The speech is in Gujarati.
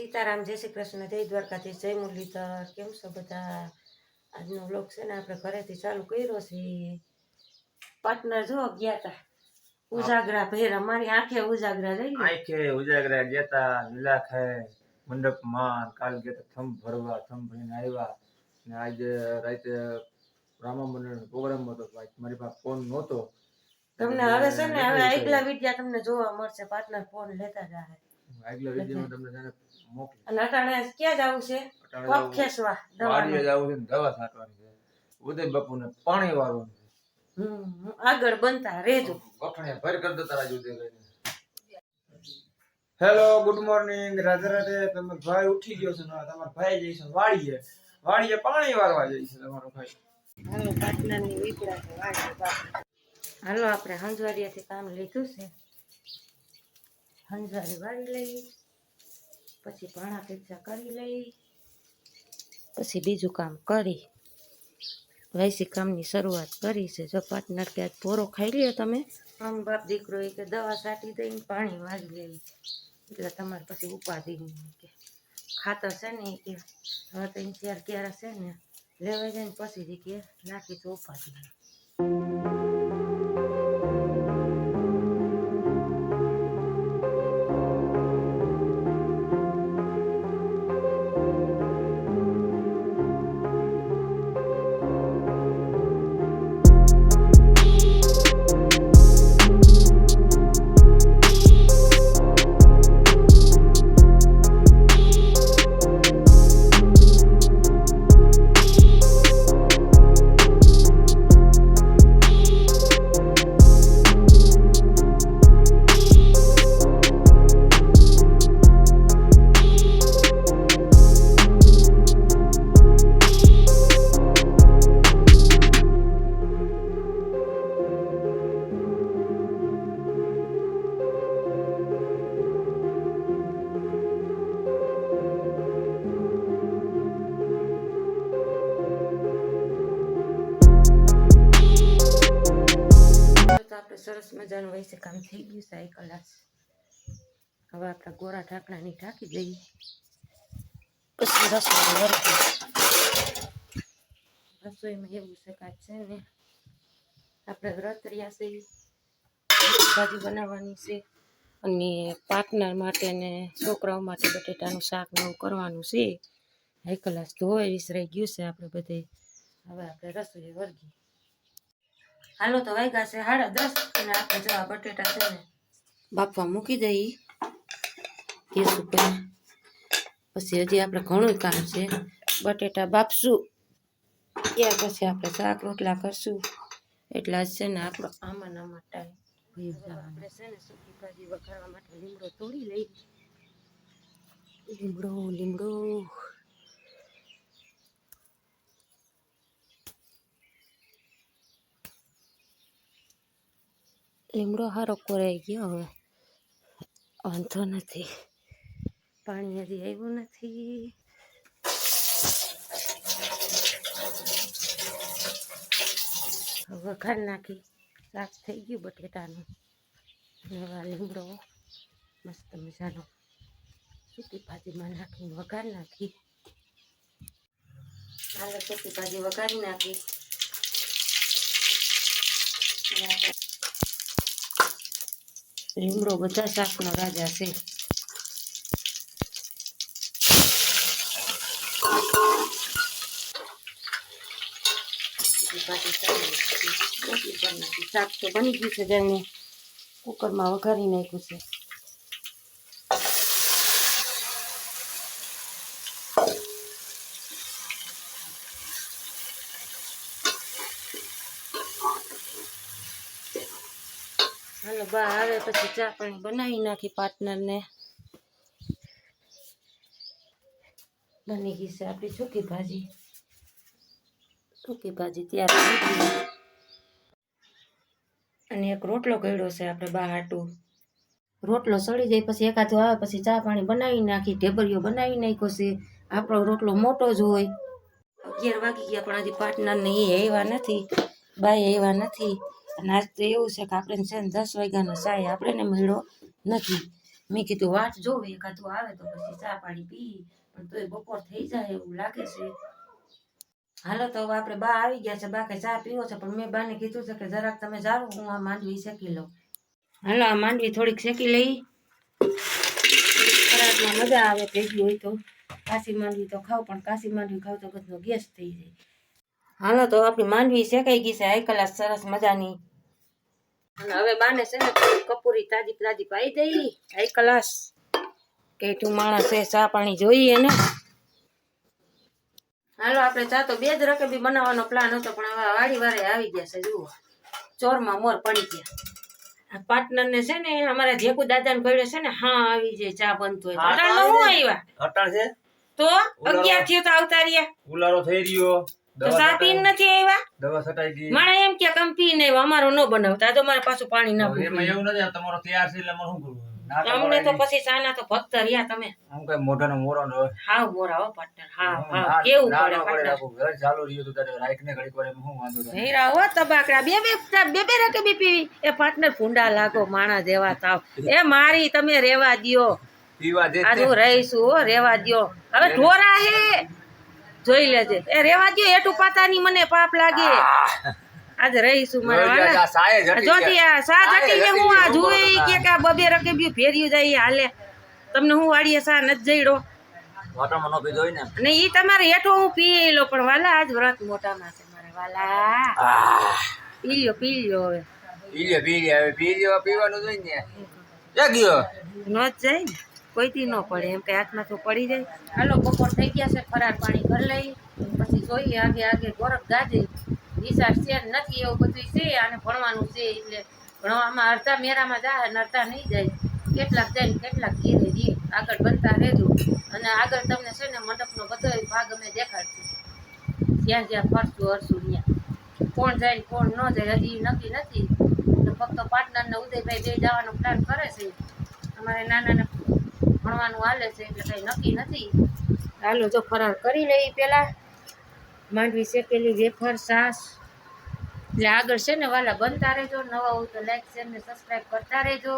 સીતારામ જય શ્રી કૃષ્ણ જય દ્વારકાથી જય મુરલીધર કેમ છો બધા? આજનો વ્લોગ છે ને આપણે ઘરેથી ચાલુ કર્યો છે. પાર્ટનર જો ગયા તા ઉજાગરા ભેર અમારી આંખે ઉજાગરા રહી આંખે ઉજાગરા ગયા ખાય મંડપમાં કાલ ગયા થંભ ભરવા થંભ ભરીને આવ્યા. ને આજે રાતે રામા મંડળનો પ્રોગ્રામ હતો મારી પાસે ફોન નહોતો. તમને હવે છે ને હવે આગલા વિડિયા તમને જોવા મળશે પાર્ટનર ફોન લેતા જાય આગલા વિડીયોમાં તમને જાણે મોકલી અને અટાણે ક્યાં જવું છે? પગ ખેંચવા વાડીએ જવું છે ને દવા છાંટવાની છે. ઉદય બાપુને પાણી વાળવું છે. હમ આગળ બનતા રહેજો. કઠણે ભર કરી દો તારા ઉદયભાઈને hello good morning Radhe Radhe. તમે ભાઈ ઉઠી ગયો છે ને તમારો ભાઈ જઈ છે વાડીએ. વાડીએ પાણી વાળવા જઈ છે તમારો ભાઈ. હાલો પાર્ટનરની વિપરા છે વાડી હાલો આપણે હંજવાડિયાથી કામ લીધું છે. હંજવારી વાળી લઈ, પછી પાણા પીછા કરી લઈ, પછી બીજું કામ કરી. વૈસી કામની શરૂઆત કરી છે. જો પાર્ટનર કે પોરો ખાઈ લ્યો તમે. આમ બાપ દીકરો એ કે દવા છાંટી દઈને પાણી વાળી લેવી એટલે તમારે પછી ઉપાધિ નહીં કે. ખાતર છે ને કે, હવે તો ઈ ચાર ક્યારે છે ને, લેવાઈ જાય ને પછી કે, નાખી તો ઉપાધિ નહીં. આપણે સરસ મજાનું વૈસે કામ થઈ ગયું છે કલાસ હવે આપણા ગોરા ઢાંકણાની ઢાંકી દઈએ. રસોઈ વરતી રસોઈમાં એવું કાંઈ છે ને આપણે વ્રત છે, ભાજી બનાવવાની છે અને પાર્ટનર માટે ને છોકરાઓ માટે બટેટાનું શાક ને એવું કરવાનું છે. હાઈ કલાસ ધોઈ વિસરાઈ ગયું છે આપણે બધે. હવે આપણે રસોઈ વર્ગી હાલો તો વાગ્યા છે સાડા દસ અને આપણે જવા બટેટા છે ને બાફવા મૂકી દઈ ગેસ ઉપર. પછી હજી આપણે ઘણું કામ છે. બટેટા બાફશું. ત્યાર પછી આપણે શાક રોટલા કરશું. એટલા જ છે ને આપણો આમાં આમાં ટાઈમ આપણે છે ને સૂકી ભાજી વઘારવા માટે લીમડો તોડી લઈ લીમડો લીમડો. લીમડો હારો કોરાઈ ગયો હવે. વાંધો નથી. પાણી હજી આવ્યું નથી. વઘાર નાખી. શાક થઈ ગયું બટેટાનું. અને લીમડો મસ્ત મજાનો સૂકી ભાજીમાં નાખીને વઘાર નાખી. હાલે, સૂકી ભાજી વઘારી નાખી. લીમડો, બધા શાકનો રાજા છે. શાક તો બની ગયું છે જેને કુકરમાં વઘારી નાખ્યું છે. હાલો બા આવે પછી ચા પાણી બનાવી નાખી પાર્ટનરને. બની ગઈ છે આપણી સૂકી ભાજી. સૂકી ભાજી તૈયાર અને એક રોટલો કર્યો છે આપણે બા હાટું રોટલો સડી જાય પછી એકાદો આવે પછી ચા પાણી બનાવી નાખી, ઢેબરીઓ બનાવી નાખ્યો છે. આપણો રોટલો મોટો જ હોય. અગિયાર વાગી ગયા પણ હજી પાર્ટનરને એ આવ્યા નથી. બાય આવ્યા નથી. અને આજ તો એવું છે કે આપણે છે ને દસ વાગ્યાનો ચાય આપણે મળ્યો નથી. મેં કીધું વાટ જોવે, એકાદું આવે તો પછી ચા પાણી પી. પણ તોય બપોર થઈ જાય એવું લાગે છે. હાલો તો આપણે બા આવી ગયા છે, બા કે ચા પીવો છે, પણ મેં બાને કીધું છે કે જરાક તમે જાઓ, હું આ માંડવી શેકી લઉં. હાલો, આ માંડવી થોડીક શેકી લઈ. ખરાબમાં મજા આવે, ભેગી હોય તો. કાશી માંડવી તો ખાવ, પણ કાશી માંડવી ખાવ તો બધો ગેસ થઈ જાય. હાલો તો આપણી માંડવી શેકાઈ ગઈ છે હાઈ કલાસ સરસ મજાની. અને હવે બાને છે ને કપૂરી તાજી તાજી પાઈ દઈ હાઈ કલાસ કેઠું માણસ છે ચા પાણી જોઈએ ને? હાલો આપણે ચા તો બે જ રકેબી બનાવવાનો પ્લાન હતો પણ હવે વાડી વારે આવી ગયા છે જુઓ. ચોરમાં મોર પડી ગયા. આ પાર્ટનર ને છે ને અમારા જેકુ દાદાને ને પડ્યો છે ને હા આવી જાય ચા બનતો હોય હું આવ્યા? અટાણ છે? તો અગિયાર થયો તો આવતા રહ્યા. ઉલારો થઈ રહ્યો. તો દવા ચા નથી આવ્યા દવા છટાઈ ગઈ મારે એમ કે કમ પીને આવ્યા અમારો ન બનાવતા. તો મારે પાછું પાણી હવે એમાં એવું નથી તમારો તૈયાર છે એટલે અમારે શું કરવું? ના તો અમને તો મળે પછી ચાના તો ભક્ત રહ્યા તમે. નહીં. કઈ મોઢાનો મોરો ન હોય. હાવ મોરા હો પાર્ટનર હાવ ના- કેવું પડે ના પડે પાર્ટનર આખું ઘર ચાલુ રહ્યું હતું ત્યારે રાઈખને ઘડીક વાર એમાં શું વાંધો થાય? હીરા હો તબાકડા. બે બે બે બે રકે બી પીવી. એ પાર્ટનર ફૂંડા લાગો માણા જેવા તાવ એ મારી તમે રેવા દિયો. પીવા દે આજ રહીશું હો રેવા દિયો. હવે ઢોરા હે. જોઈ લેજે. એ રેવા દ્યો એટું પાતાની મને પાપ લાગે. આજ રહીશું મારા. જોતી આ સા જટી ને હું આ. જુએ કે કે બબે રકે બી ફેર્યું જાય હાલે. તમને હું વાડીએ સા નથી જઈડો વાટામાં ન પીધો ને. અને ઈ તમારે હેઠો હું પી લો પણ વાલા આજ વ્રત મોટામાં છે મારે વાલા. પી લ્યો પી લ્યો હવે. પી લે પી લે હવે પી લે પીવાનું જોઈ ને. જાગ્યો ન જાય ને. કોઈથી ન પડે, એમ કે હાથમાં પડી જાય. હાલો, બપોર થઈ ગયા છે, ફરાર પાણી ઘર લઈ, પછી જોઈએ આગે આગે ગોરખ ગાજે. નિશાળ છે નથી એવું બધું છે અને ભણવાનું છે એટલે ભણવામાં અડધા મેરામાં જાય અને અડધા નહીં જાય. કેટલાક જાય ને કેટલાક ધીરે જઈએ આગળ બનતા રહેજો. અને આગળ તમને છે ને મંડપનો બધો ભાગ અમે દેખાડશું. જ્યાં જ્યાં ફરશું, હરશું ત્યાં. કોણ જાય ને કોણ ન જાય, હજી નક્કી નથી. ફક્ત પાર્ટનરને ઉદયભાઈ બે જવાનો પ્લાન કરે છે. અમારે નાનાને ભણવાનું હાલે છે એટલે કંઈ નક્કી નથી. હાલો, જો ફરાર કરી લઈ પેલા. માંડવી શેકેલી, વેફર સાસ એટલે આગળ છે ને વાલા બનતા રહેજો, નવા હોય તો લાઈક શેર ને સબસ્ક્રાઈબ કરતા રહેજો.